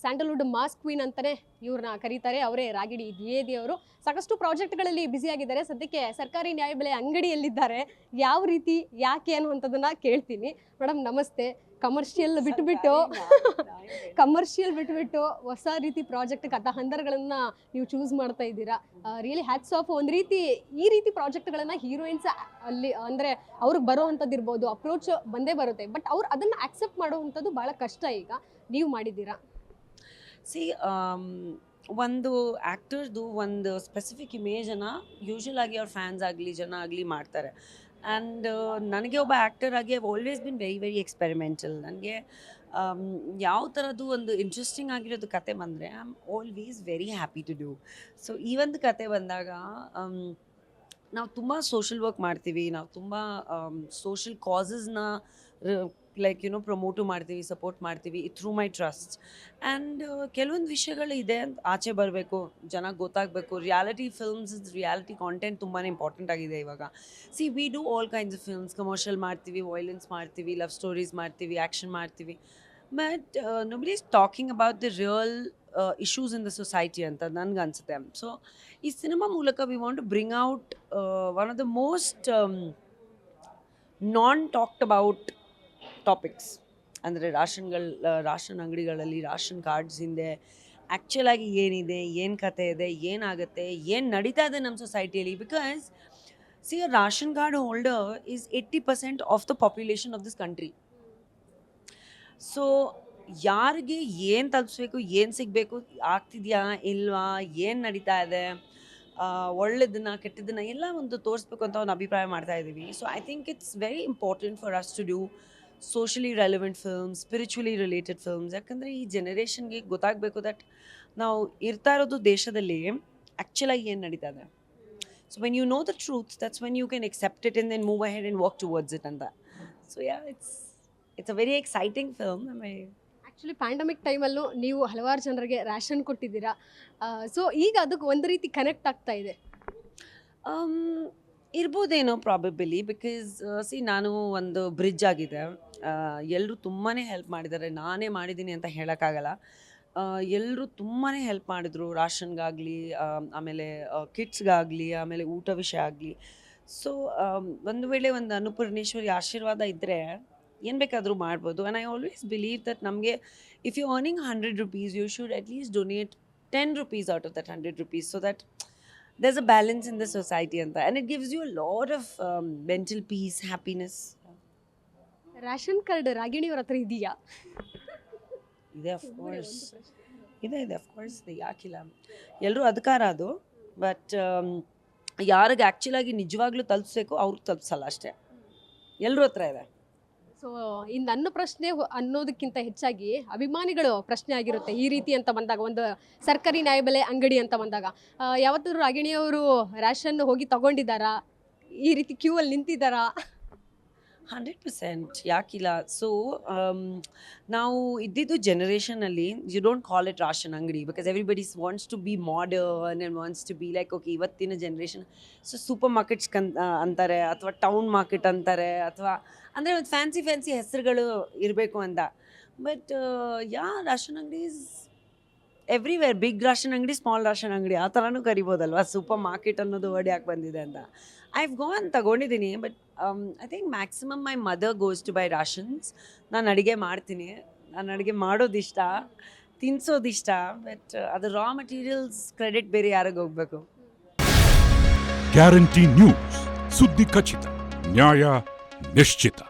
Sandalwood mass queen ಅಂತಲೇ ಇವ್ರನ್ನ ಕರೀತಾರೆ. ಅವರೇ ರಾಗಿಣಿ ದ್ವೇದಿ ಅವರು. ಸಾಕಷ್ಟು ಪ್ರಾಜೆಕ್ಟ್ಗಳಲ್ಲಿ ಬ್ಯುಸಿಯಾಗಿದ್ದಾರೆ ಸದ್ಯಕ್ಕೆ ಸರ್ಕಾರಿ ನ್ಯಾಯಬೆಲೆ ಅಂಗಡಿಯಲ್ಲಿದ್ದಾರೆ. ಯಾವ ರೀತಿ ಯಾಕೆ ಅನ್ನುವಂಥದ್ದನ್ನ ಕೇಳ್ತೀನಿ. ಮೇಡಮ್ ನಮಸ್ತೆ. ಕಮರ್ಷಿಯಲ್ ಬಿಟ್ಟುಬಿಟ್ಟು ಕಮರ್ಷಿಯಲ್ ಬಿಟ್ಟುಬಿಟ್ಟು ಹೊಸ ರೀತಿ ಪ್ರಾಜೆಕ್ಟ್ ಕಥಾ ಹಂದರಗಳನ್ನ ನೀವು ಚೂಸ್ ಮಾಡ್ತಾ ಇದ್ದೀರಾ? ರಿಯಲಿ ಹ್ಯಾಟ್ಸ್ ಆಫ್ ಒಂದು ರೀತಿ ಈ ರೀತಿ ಪ್ರಾಜೆಕ್ಟ್ಗಳನ್ನು ಹೀರೋಯಿನ್ಸ್ ಅಲ್ಲಿ ಅಂದ್ರೆ ಅವ್ರಿಗೆ ಬರುವಂಥದ್ದು ಇರ್ಬೋದು ಅಪ್ರೋಚ್ ಬಂದೇ ಬರುತ್ತೆ. ಬಟ್ ಅವ್ರು ಅದನ್ನ ಆಕ್ಸೆಪ್ಟ್ ಮಾಡುವಂಥದ್ದು ಬಹಳ ಕಷ್ಟ ಈಗ. ನೀವು ಮಾಡಿದ್ದೀರಾ? ಸಿ ಒಂದು ಆ್ಯಕ್ಟರ್ದು ಒಂದು ಸ್ಪೆಸಿಫಿಕ್ ಇಮೇಜನ್ನು ಯೂಶ್ವಲ್ ಆಗಿ ಅವ್ರ ಫ್ಯಾನ್ಸ್ ಆಗಲಿ, ಜನ ಆಗಲಿ ಮಾಡ್ತಾರೆ. ಆ್ಯಂಡ್ ನನಗೆ ಒಬ್ಬ ಆ್ಯಕ್ಟರ್ ಆಗಿ I've always been very very experimental ನನಗೆ ಯಾವ ಥರದ್ದು ಒಂದು ಇಂಟ್ರೆಸ್ಟಿಂಗ್ ಆಗಿರೋದು ಕತೆ ಬಂದರೆ I am always very happy to do so ಈ ಒಂದು ಕತೆ ಬಂದಾಗ ನಾವು ತುಂಬ ಸೋಷಲ್ ವರ್ಕ್ ಮಾಡ್ತೀವಿ. ನಾವು ತುಂಬ ಸೋಷಲ್ ಕಾಸಸ್ನ ಲೈಕ್ ಯುನೋ ಪ್ರಮೋಟು ಮಾಡ್ತೀವಿ ಸಪೋರ್ಟ್ ಮಾಡ್ತೀವಿ ಥ್ರೂ ಮೈ ಟ್ರಸ್ಟ್ ಆ್ಯಂಡ್ ಕೆಲವೊಂದು ವಿಷಯಗಳು ಇದೆ ಅಂತ ಆಚೆ ಬರಬೇಕು, ಜನ ಗೊತ್ತಾಗಬೇಕು. ರಿಯಾಲಿಟಿ ಫಿಲ್ಮ್ಸ್ ರಿಯಾಲಿಟಿ ಕಾಂಟೆಂಟ್ ತುಂಬಾ ಇಂಪಾರ್ಟೆಂಟ್ ಆಗಿದೆ ಇವಾಗ. See we do all kinds of films commercial ಮಾಡ್ತೀವಿ ವೈಲೆನ್ಸ್ ಮಾಡ್ತೀವಿ ಲವ್ ಸ್ಟೋರೀಸ್ ಮಾಡ್ತೀವಿ ಆ್ಯಕ್ಷನ್ ಮಾಡ್ತೀವಿ. But nobody is talking about the real issues in the society ಅಂತ ನನಗೆ ಅನಿಸುತ್ತೆ. ಸೊ ಈ ಸಿನಿಮಾ ಮೂಲಕ we want to bring out one of the most non talked about topics ಅಂದರೆ ರಾಷನ್ಗಳ ರಾಷನ್ ಅಂಗಡಿಗಳಲ್ಲಿ ರಾಷನ್ ಕಾರ್ಡ್ಸ್ ಹಿಂದೆ ಆ್ಯಕ್ಚುಲಾಗಿ ಏನಿದೆ, ಏನು ಕತೆ ಇದೆ, ಏನಾಗುತ್ತೆ, ಏನು ನಡೀತಾ ಇದೆ ನಮ್ಮ ಸೊಸೈಟಿಯಲ್ಲಿ because see a ration card holder is eighty percent of the population of this country so ಯಾರಿಗೆ ಏನು ತಲುಪಿಸ್ಬೇಕು, ಏನು ಸಿಗಬೇಕು, ಆಗ್ತಿದೆಯಾ, ಇಲ್ವಾ, ಏನು ನಡೀತಾ ಇದೆ ಒಳ್ಳೆದನ್ನ, ಕೆಟ್ಟದನ್ನ ಎಲ್ಲ ಒಂದು ತೋರಿಸ್ಬೇಕು ಅಂತ ಒಂದು ಅಭಿಪ್ರಾಯ ಮಾಡ್ತಾ ಇದ್ದೀವಿ so I think it's very important for us to do socially relevant films spiritually related films ಯಾಕಂದರೆ ಈ ಜೆನರೇಷನ್ಗೆ ಗೊತ್ತಾಗಬೇಕು ದಟ್ ನಾವು ಇರ್ತಾ ಇರೋದು ದೇಶದಲ್ಲಿ ಆ್ಯಕ್ಚುಲಾಗಿ ಏನು ನಡೀತಾ ಇದೆ so when you know the truth that's when you can accept it in then move ahead and walk towards it ಅಂತ so yeah it's it's a very exciting film actually pandemic ಟೈಮಲ್ಲೂ ನೀವು ಹಲವಾರು ಜನರಿಗೆ ರ್ಯಾಷನ್ ಕೊಟ್ಟಿದ್ದೀರಾ. So ಈಗ ಅದಕ್ಕೆ ಒಂದು ರೀತಿ ಕನೆಕ್ಟ್ ಆಗ್ತಾ ಇದೆ. Um, ಇರ್ಬೋದೇನೋ ಪ್ರಾಬಬಿಲಿ ಬಿಕಾಸ್ ಸಿ ನಾನು ಒಂದು ಬ್ರಿಡ್ಜ್ ಆಗಿದೆ. ಎಲ್ಲರೂ ತುಂಬಾ ಹೆಲ್ಪ್ ಮಾಡಿದ್ದಾರೆ. ನಾನೇ ಮಾಡಿದ್ದೀನಿ ಅಂತ ಹೇಳೋಕ್ಕಾಗಲ್ಲ. ಎಲ್ಲರೂ ತುಂಬಾ ಹೆಲ್ಪ್ ಮಾಡಿದ್ರು. ರಾಷನ್ಗಾಗಲಿ ಆಮೇಲೆ ಕಿಟ್ಸ್ಗಾಗಲಿ ಆಮೇಲೆ ಊಟ ವಿಷಯ ಆಗಲಿ. ಸೊ ಒಂದು ವೇಳೆ ಒಂದು ಅನ್ನಪೂರ್ಣೇಶ್ವರಿ ಆಶೀರ್ವಾದ ಇದ್ದರೆ ಏನು ಬೇಕಾದರೂ ಮಾಡ್ಬೋದು. And I always believe that ನಮಗೆ if you earning hundred rupees you should at least donate ten rupees out of that hundred rupees so that there's a balance in the society and that and it gives you a lot of um, mental peace happiness ration card ರಾಗಿಣಿಯವ್ರ ಹತ್ರ ಇದೆಯಾ ಇದೆ of course ಇದೆ ಇದೆ of course ಇದೆ ಯಾಕಿಲ್ಲ ಎಲ್ಲರೂ ಅಧಿಕಾರ ಅದು ಬಟ್ ಯಾರಿಗೆ ಆ್ಯಕ್ಚುಲಾಗಿ ನಿಜವಾಗ್ಲೂ ತಲುಪಿಸ್ಬೇಕು ಅವ್ರಿಗೆ ತಲುಪಿಸಲ್ಲ ಅಷ್ಟೇ ಎಲ್ಲರೂ ಹತ್ರ ಇದೆ ಸೊ ಈ ನನ್ನ ಪ್ರಶ್ನೆ ಅನ್ನೋದಕ್ಕಿಂತ ಹೆಚ್ಚಾಗಿ ಅಭಿಮಾನಿಗಳು ಪ್ರಶ್ನೆ ಆಗಿರುತ್ತೆ ಈ ರೀತಿ ಅಂತ ಬಂದಾಗ, ಒಂದು ಸರ್ಕಾರಿ ನ್ಯಾಯಬೆಲೆ ಅಂಗಡಿ ಅಂತ ಬಂದಾಗ. ಯಾವತ್ತೂ ಯಾವತ್ತಾದ್ರೂ ರಾಗಿಣಿಯವರು ರ್ಯಾಷನ್ ಹೋಗಿ ತಗೊಂಡಿದ್ದಾರಾ? ಈ ರೀತಿ ಕ್ಯೂ ಅಲ್ಲಿ ನಿಂತಿದ್ದಾರಾ? ಹಂಡ್ರೆಡ್ ಪರ್ಸೆಂಟ್ ಯಾಕಿಲ್ಲ ಸೊ ನಾವು ಇದ್ದಿದ್ದು ಜನ್ರೇಷನಲ್ಲಿ you don't call it ration ಅಂಗಡಿ because everybody's wants to be modern and wants to be like okay ಇವತ್ತಿನ ಜನ್ರೇಷನ್ ಸೊ ಸೂಪರ್ ಮಾರ್ಕೆಟ್ಸ್ ಕನ್ ಅಂತಾರೆ ಅಥವಾ ಟೌನ್ ಮಾರ್ಕೆಟ್ ಅಂತಾರೆ ಅಥವಾ ಅಂದರೆ ಒಂದು ಫ್ಯಾನ್ಸಿ ಫ್ಯಾನ್ಸಿ ಹೆಸರುಗಳು ಇರಬೇಕು ಅಂತ. ಬಟ್ ಯಾ ರಾಷನ್ ಅಂಗಡೀಸ್ ಎವ್ರಿವೇರ್ ಬಿಗ್ ರಾಷನ್ ಅಂಗಡಿ ಸ್ಮಾಲ್ ರಾಷನ್ ಅಂಗಡಿ, ಆ ಥರನೂ ಕರಿಬೋದಲ್ವಾ? ಸೂಪರ್ ಮಾರ್ಕೆಟ್ ಅನ್ನೋದು ವರ್ಡ್ ಯಾಕೆ ಬಂದಿದೆ ಅಂತ. ಐ ಐವ್ ಗೋನ್ ತಗೊಂಡಿದ್ದೀನಿ but I think maximum my mother goes to buy rations ನಾನು ಅಡುಗೆ ಮಾಡ್ತೀನಿ. ನಾನು ಅಡುಗೆ ಮಾಡೋದಿಷ್ಟ, ತಿನ್ಸೋದಿಷ್ಟ ಬಟ್ ಅದು ರಾ ಮಟೀರಿಯಲ್ಸ್ ಕ್ರೆಡಿಟ್ ಬೇರೆ ಯಾರಿಗೆ ಹೋಗಬೇಕು? ಗ್ಯಾರಂಟಿ ನ್ಯೂಸ್ ಸುದ್ದಿ ಖಚಿತ, ನ್ಯಾಯ ನಿಶ್ಚಿತ.